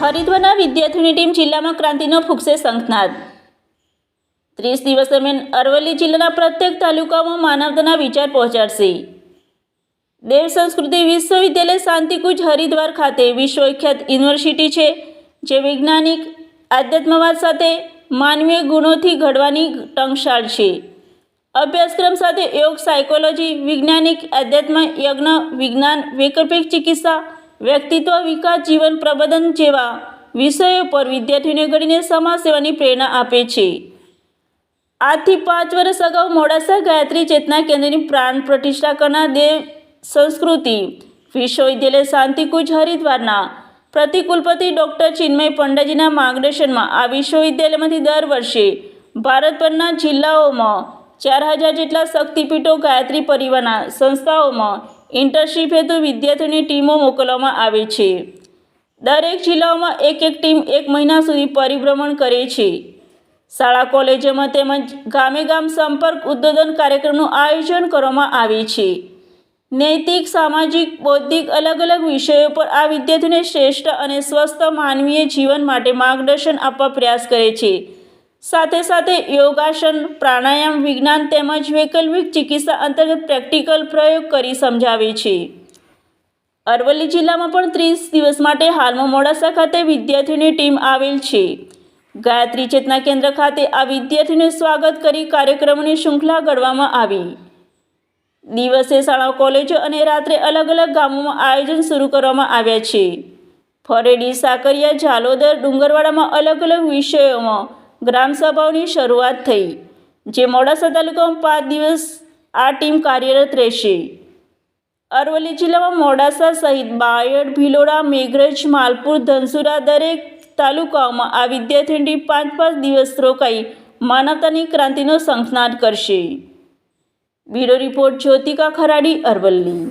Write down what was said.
હરિદ્વારના વિદ્યાર્થીઓની ટીમ જિલ્લામાં ક્રાંતિનો ફૂંકશે શંખનાદ. ત્રીસ દિવસ દરમિયાન અરવલ્લી જિલ્લાના પ્રત્યેક તાલુકામાં માનવતાના વિચાર પહોંચાડશે. દેવ સંસ્કૃતિ વિશ્વવિદ્યાલય શાંતિકુંજ હરિદ્વાર ખાતે વિશ્વવિખ્યાત યુનિવર્સિટી છે, જે વૈજ્ઞાનિક આધ્યાત્મવાદ સાથે માનવીય ગુણોથી ઘડવાની ટંકશાળ છે. અભ્યાસક્રમ સાથે યોગ, સાયકોલોજી, વૈજ્ઞાનિક, આધ્યાત્મ, યજ્ઞ, વિજ્ઞાન, વૈકલ્પિક ચિકિત્સા વ્યક્તિત્વ, વિકાસ, જીવન પ્રબંધન જેવા વિષયો પર વિદ્યાર્થીઓને ઘડીને સમાજ સેવાની પ્રેરણા આપે છે. આજથી પાંચ વર્ષ અગાઉ મોડાસા ગાયત્રી ચેતના કેન્દ્રની પ્રાણ પ્રતિષ્ઠા કરનાર દેવ સંસ્કૃતિ વિશ્વવિદ્યાલય શાંતિકુંજ હરિદ્વારના પ્રતિકુલપતિ ડૉક્ટર ચિન્મય પંડાજીના માર્ગદર્શનમાં આ વિશ્વવિદ્યાલયમાંથી દર વર્ષે ભારતભરના જિલ્લાઓમાં ચાર હજાર જેટલા શક્તિપીઠો ગાયત્રી પરિવારના સંસ્થાઓમાં ઇન્ટર્નશીપ હેતુ વિદ્યાર્થીઓની ટીમો મોકલવામાં આવે છે. દરેક જિલ્લાઓમાં એક એક ટીમ એક મહિના સુધી પરિભ્રમણ કરે છે. શાળા કોલેજોમાં તેમજ ગામે ગામ સંપર્ક ઉદ્બોધન કાર્યક્રમનું આયોજન કરવામાં આવે છે. નૈતિક, સામાજિક, બૌદ્ધિક અલગ અલગ વિષયો પર આ વિદ્યાર્થીઓને શ્રેષ્ઠ અને સ્વસ્થ માનવીય જીવન માટે માર્ગદર્શન આપવા પ્રયાસ કરે છે. સાથે સાથે યોગાસન, પ્રાણાયામ, વિજ્ઞાન તેમજ વૈકલ્પિક ચિકિત્સા અંતર્ગત પ્રેક્ટિકલ પ્રયોગ કરી સમજાવે છે. અરવલ્લી જિલ્લામાં પણ ત્રીસ દિવસ માટે હાલમાં મોડાસા ખાતે વિદ્યાર્થીઓની ટીમ આવેલ છે. ગાયત્રી ચેતના કેન્દ્ર ખાતે આ વિદ્યાર્થીઓને સ્વાગત કરી કાર્યક્રમોની શૃંખલા ઘડવામાં આવી. દિવસે શાળા કોલેજો અને રાત્રે અલગ અલગ ગામોમાં આયોજન શરૂ કરવામાં આવ્યા છે. ફરેડી, સાકરિયા, ઝાલોદર, ડુંગરવાડામાં અલગ અલગ વિષયોમાં ગ્રામસભાઓની શરૂઆત થઈ, જે મોડાસા તાલુકામાં પાંચ દિવસ આ ટીમ કાર્યરત રહેશે. અરવલ્લી જિલ્લામાં મોડાસા સહિત બાયડ, ભિલોડા, મેઘરજ, માલપુર, ધનસુરા દરેક તાલુકાઓમાં આ વિદ્યાર્થીની પાંચ પાંચ દિવસ રોકાઈ માનવતાની ક્રાંતિનો શંખનાદ કરશે. Bureau report Jyotika Kharadi, Aravalli.